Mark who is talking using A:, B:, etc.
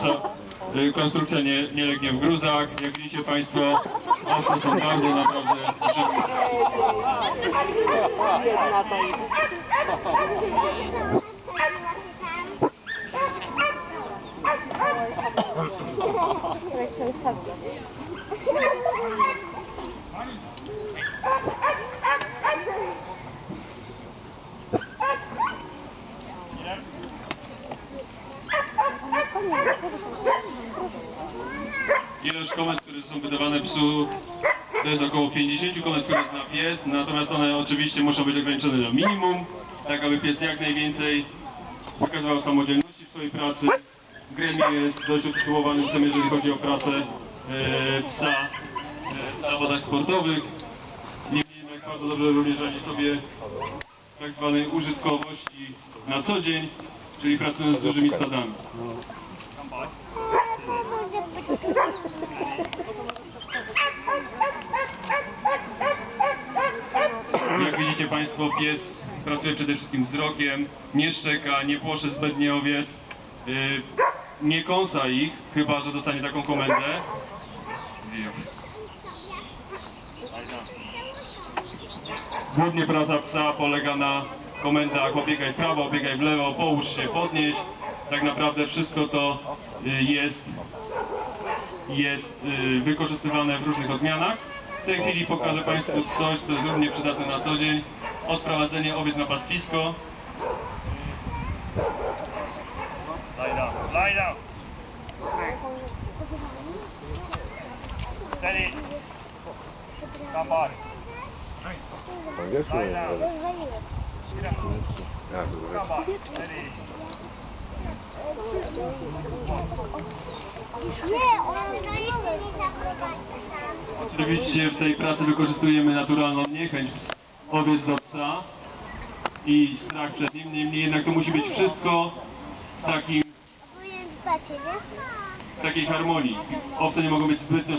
A: Co? Y, Konstrukcja nie, nie legnie w gruzach. Jak widzicie Państwo, owce są bardzo naprawdę.
B: Jedna to
A: Ilość komend, które są wydawane psu, to jest około 50 komend, które zna pies, natomiast one oczywiście muszą być ograniczone do minimum, tak aby pies jak najwięcej wykazywał samodzielności w swojej pracy. Gremie jest dość utytułowany psem, jeżeli chodzi o pracę e, psa e, w zawodach sportowych. Niemniej jednak bardzo dobrze również radzi sobie tak zwanej użytkowości na co dzień, czyli pracując z dużymi stadami. Jak widzicie Państwo, pies pracuje przede wszystkim wzrokiem, nie szczeka, nie płosze zbędnie owiec, yy, nie kąsa ich, chyba że dostanie taką komendę. Głównie praca psa polega na komendach obiegaj w prawo, obiegaj w lewo, połóż się, podnieść. Tak naprawdę wszystko to y, jest, jest y, wykorzystywane w różnych odmianach. W tej chwili pokażę Państwu coś, co jest równie przydatne na co dzień. Odprowadzenie owiec na pastwisko.
C: Lie down. Lie down. Steady. Come on.
D: Angielsku
C: Lie down. on. Steady.
E: Nie, on zaprowadzić.
A: Oczywiście w tej pracy wykorzystujemy naturalną niechęć owiec do psa i strach przed nim. Niemniej jednak to musi być wszystko w takim,
E: Powinien nie?
A: w takiej harmonii. Owce nie mogą być zbytnio